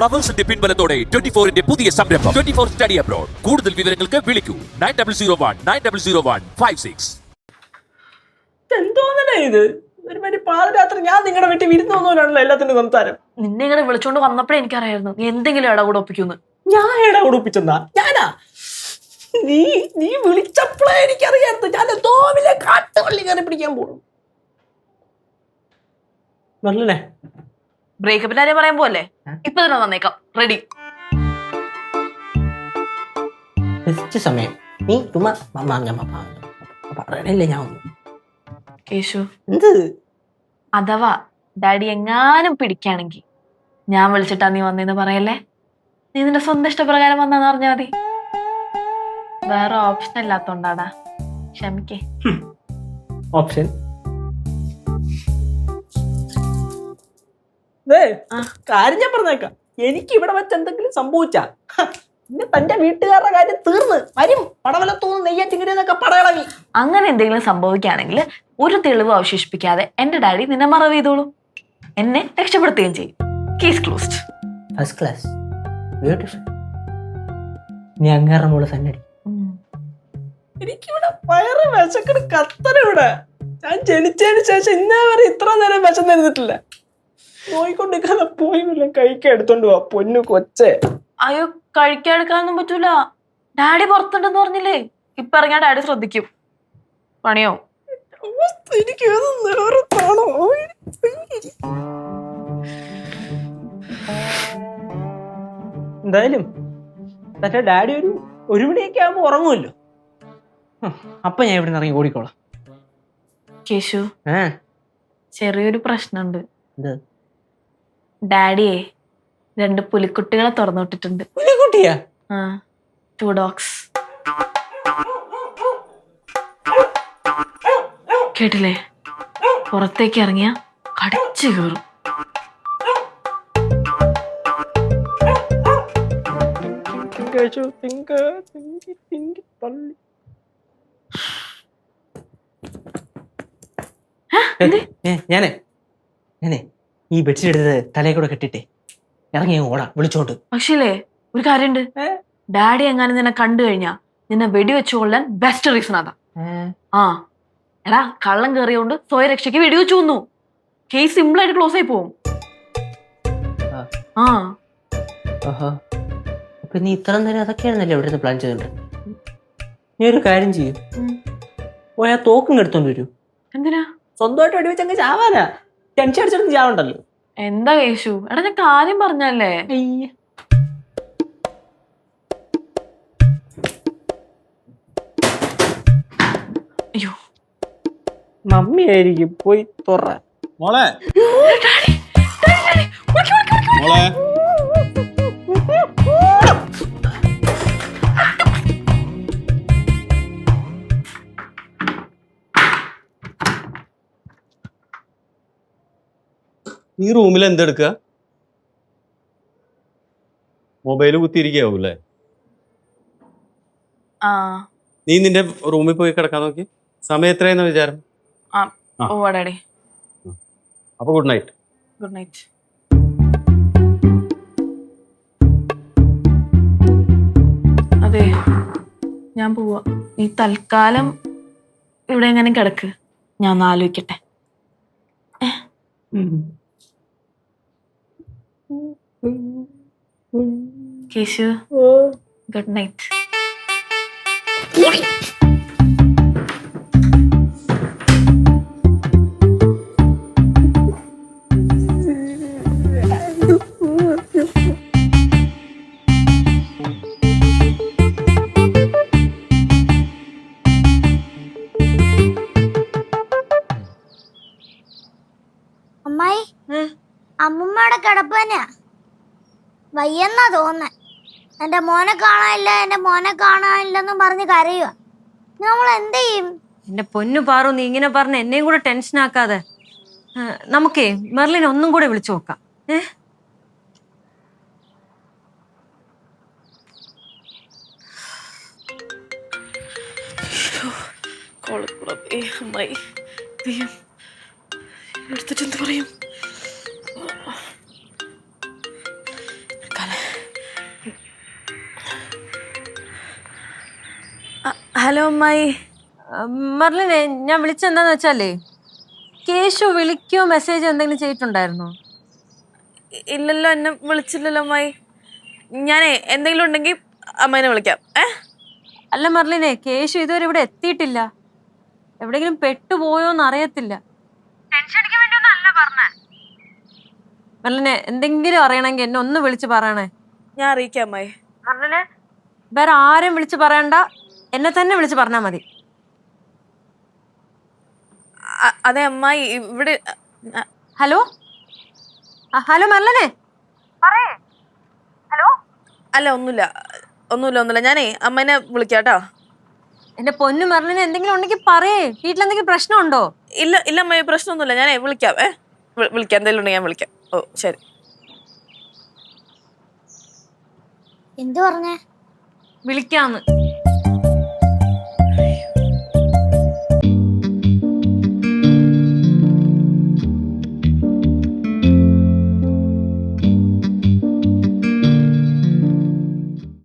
ഫ്ലവേഴ്സിന്റെ പിൻബലത്തോടെ twenty ഫോറിന്റെ പുതിയ സംരംഭം. ട്വന്റി ഫോർ സ്റ്റഡി അബ്രോഡ് കൂടുതൽ വിവരങ്ങൾക്ക് വിളിക്കൂ. Nine double zero one nine double zero one five six എന്തോന്നല്ലേ ഇത്? ഒരു മറ്റേ പാതിരാത്രി ഞാൻ നിങ്ങളുടെ വീട്ടിൽ വിരുന്ന് വന്നവരാണല്ലോ എല്ലാത്തിനും സംസാരം നിന്നെ ഇങ്ങനെ വിളിച്ചോണ്ട് വന്നപ്പോഴേ എനിക്കറിയായിരുന്നു. നീ എന്തെങ്കിലും ഇട കൂടെ ഒപ്പിക്കുന്നു. ഞാൻ എടാ ഉടുപ്പിച്ചെന്നാ ഞാനാ? നീ നീ വിളിച്ചപ്പോഴേ എനിക്കറിയായിരുന്നു. ഞാൻ വലിയ കാട്ടുപള്ളി കയറി പിടിക്കാൻ പോകും നല്ലനെ ബ്രേക്കപ്പിന്റെ കാര്യം പറയാൻ പോലെ ഇപ്പൊ തന്നെ വന്നേക്കാം. റെഡി ബെസ്റ്റ് സമയം. നീ ചുമ്മാ പറയണല്ലേ ഞാൻ ഒന്നും. കേശു. എന്ത്? അഥവാ ഡാഡി എങ്ങാനും പിടിക്കുകയാണെങ്കിൽ ഞാൻ വിളിച്ചിട്ടാ നീ വന്നേന്ന് പറയല്ലേ? നീ നിന്റെ സ്വന്തം ഇഷ്ടപ്രകാരം വന്നാന്ന് പറഞ്ഞാ മതി. വേറെ ഓപ്ഷൻ ഇല്ലാത്തോണ്ടാടാ. ക്ഷമിക്കേ. ഓപ്ഷൻ ദേ, കാര്യം ഞാൻ പറഞ്ഞേക്കാം. എനിക്ക് ഇവിടെ വെച്ച് എന്തെങ്കിലും സംഭവിച്ചാ പിന്നെ തന്റെ വീട്ടുകാരുടെ കാര്യം തീർന്ന്. വരും. പടവലത്തൂന്ന് നെയ്യാറ്റിങ്ങരന്നൊക്കെ പടകളവി. അങ്ങനെ എന്തെങ്കിലും സംഭവിക്കുകയാണെങ്കിൽ ഒരു തെളിവ് അവശേഷിപ്പിക്കാതെ എന്റെ ഡാഡി നിന്നെ മറവ് ചെയ്തോളൂ. എന്നെ രക്ഷപ്പെടുത്തുകയും ചെയ്യും. Case closed first class beautiful നീ അങ്ങേറെ മോൾ സന്നടി എനിക്കിവിടെ വയറ് വിശക്കട് കത്തനിവിടെ ഞാൻ ജനിച്ചതിന് ശേഷം ഇന്നേ വരെ ഇത്ര നേരം വിശന്നിരുന്നിട്ടില്ല. പോയിക്കൊണ്ടിരിക്കാതെ പോയി വല്ല കഴിക്കാൻ എടുത്തോണ്ട് പോവാ പൊന്നു കൊച്ചേ. അയ്യോ കഴിക്കാതെടുക്കാനൊന്നും പറ്റൂല. ഡാഡി പുറത്തുണ്ടെന്ന് പറഞ്ഞില്ലേ? ഇപ്പൊ ഇറങ്ങിയാ ഡാഡി ശ്രദ്ധിക്കും. പണിയോ എനിക്ക് എന്തായാലും തന്റെ ഡാഡി ഒരു ഒരു മണിയൊക്കെ ആകുമ്പോ ഉറങ്ങുമല്ലോ. അപ്പൊ ഞാൻ ഇവിടെ ഇറങ്ങി ഓടിക്കോളാം. കേശു ഏ? ചെറിയൊരു പ്രശ്നമുണ്ട്. എന്ത്? ഡാഡിയെ രണ്ട് പുലിക്കുട്ടികളെ തുറന്നുവിട്ടിട്ടുണ്ട് പുലിക്കുട്ടിയാ? ആ ടു ഡോഗ്സ് കേട്ടില്ലേ? പുറത്തേക്ക് ഇറങ്ങിയ കടിച്ചു കയറും ഞാനേ ഞാനേ. ഈ ബെഡ്ഷീറ്റ് എടുത്ത് തലയിൽ കൂടെ കെട്ടിട്ടെ. ഇറങ്ങി ഓടാ വിളിച്ചോണ്ട്. പക്ഷേ ഒരു കാര്യമുണ്ട് ഏ? ഡാഡി എങ്ങാനും നിന്നെ കണ്ടു കഴിഞ്ഞാ നിന്നെ വെടിവെച്ചു കൊള്ളാൻ ബെസ്റ്റ് റീസൺ അതാ ആ. എടാ കള്ളം കയറിയോണ്ട് സ്വയരക്ഷയ്ക്ക് വെടിവെച്ചു വന്നു കേസ് സിമ്പിൾ ആയിട്ട് ക്ലോസ് ആയി പോവും. ആ. അപ്പൊ നീ ഇത്ര നേരം അതൊക്കെയാണെന്നല്ലേ ഇവിടെ നിന്ന് പ്ലാൻ ചെയ്തോണ്ട് നീ ഒരു കാര്യം ചെയ്യും. ഓ ഞാൻ തോക്കും എടുത്തോണ്ട് വരൂ. എന്തിനാ? സ്വന്തമായിട്ട് വെടിവെച്ചങ്ങ് ചാവാനാ. ടെൻഷൻ അടിച്ചിട്ട് ചാവണ്ടല്ലോ എന്താ കേശു എടാ ഞാൻ കാര്യം പറഞ്ഞല്ലേ അയ്യോ മമ്മി ആയിരിക്കും പോയി തുറ മോളെ മോളെ ഈ റൂമിൽ എന്തെടുക്കുക മൊബൈൽ കുത്തിയിരിക്കാവൂല്ലേ ആ. നീ നിന്റെ റൂമിൽ പോയി കിടക്കാൻ നോക്കി. സമയം എത്രയെന്ന് വിചാരം? ആ. ഓ അപ്പൊ ഗുഡ് നൈറ്റ് ഗുഡ് നൈറ്റ് അതെ ഞാൻ പോവാ. നീ തൽക്കാലം ഇവിടെ എങ്ങനെ കിടക്ക്? ഞാൻ ഒന്ന് ആലോചിക്കട്ടെ. Keshu good night. അമ്മുമ്മയുടെ കിടപ്പ് തന്നെയാ വയ്യെന്നാ തോന്നുന്നത് എന്റെ മോനെ കാണാനില്ല എന്റെ മോനെ കാണാനില്ലെന്നും പറഞ്ഞ് കരയുക നമ്മൾ എന്ത് ചെയ്യും എന്റെ പൊന്നു പാറു നീ ഇങ്ങനെ പറഞ്ഞ എന്നെയും കൂടെ ടെൻഷൻ ആക്കാതെ. ആ, നമുക്കേ മെർലിനെ ഒന്നും കൂടെ വിളിച്ചു നോക്കാം. ഏ? അമ്മായി. ദൈവം എടുത്തിട്ട് എന്ത് പറയും? ഹലോ അമ്മായി മർലിനെ ഞാൻ വിളിച്ചെന്താന്ന് വെച്ചാലേ കേശു വിളിക്കോ മെസ്സേജ് എന്തെങ്കിലും ചെയ്തിട്ടുണ്ടായിരുന്നോ? ഇല്ലല്ലോ എന്നെ വിളിച്ചില്ലല്ലോ അമ്മായി ഞാനേ എന്തെങ്കിലും ഉണ്ടെങ്കിൽ അമ്മേനെ വിളിക്കാം. ഏ? അല്ല മർലിനെ കേശു ഇതുവരെ ഇവിടെ എത്തിയിട്ടില്ല. എവിടെയെങ്കിലും പെട്ടുപോയോന്ന് അറിയത്തില്ല മർലിനെ എന്തെങ്കിലും അറിയണമെങ്കിൽ എന്നെ ഒന്ന് വിളിച്ച് പറയണേ. ഞാൻ അറിയിക്കാം അമ്മായി വേറെ ആരും വിളിച്ച് പറയണ്ട. എന്നെ തന്നെ വിളിച്ച് പറഞ്ഞാ മതി. അ- അതെ അമ്മായി ഇവിടെ അ- ഹലോ? ആ, ഹലോ മരലനെ അല്ല ഒന്നുമില്ല. ഒന്നുമില്ല ഒന്നുമില്ല. ഞാനേ അമ്മേനെ വിളിക്കാം കേട്ടോ എന്റെ പൊന്നു മെർലിനെ എന്തെങ്കിലും ഉണ്ടെങ്കിൽ പറയേ. വീട്ടിലെന്തെങ്കിലും പ്രശ്നമുണ്ടോ? ഇല്ല ഇല്ല അമ്മയെ പ്രശ്നമൊന്നുമില്ല. ഞാനേ വിളിക്കാം. ഏ? വി- വിളിക്കാം. എന്തെങ്കിലും ഉണ്ടെങ്കിൽ ഞാൻ വിളിക്കാം. ഓ ശരി. എന്തു പറഞ്ഞേ? വിളിക്കാന്ന്.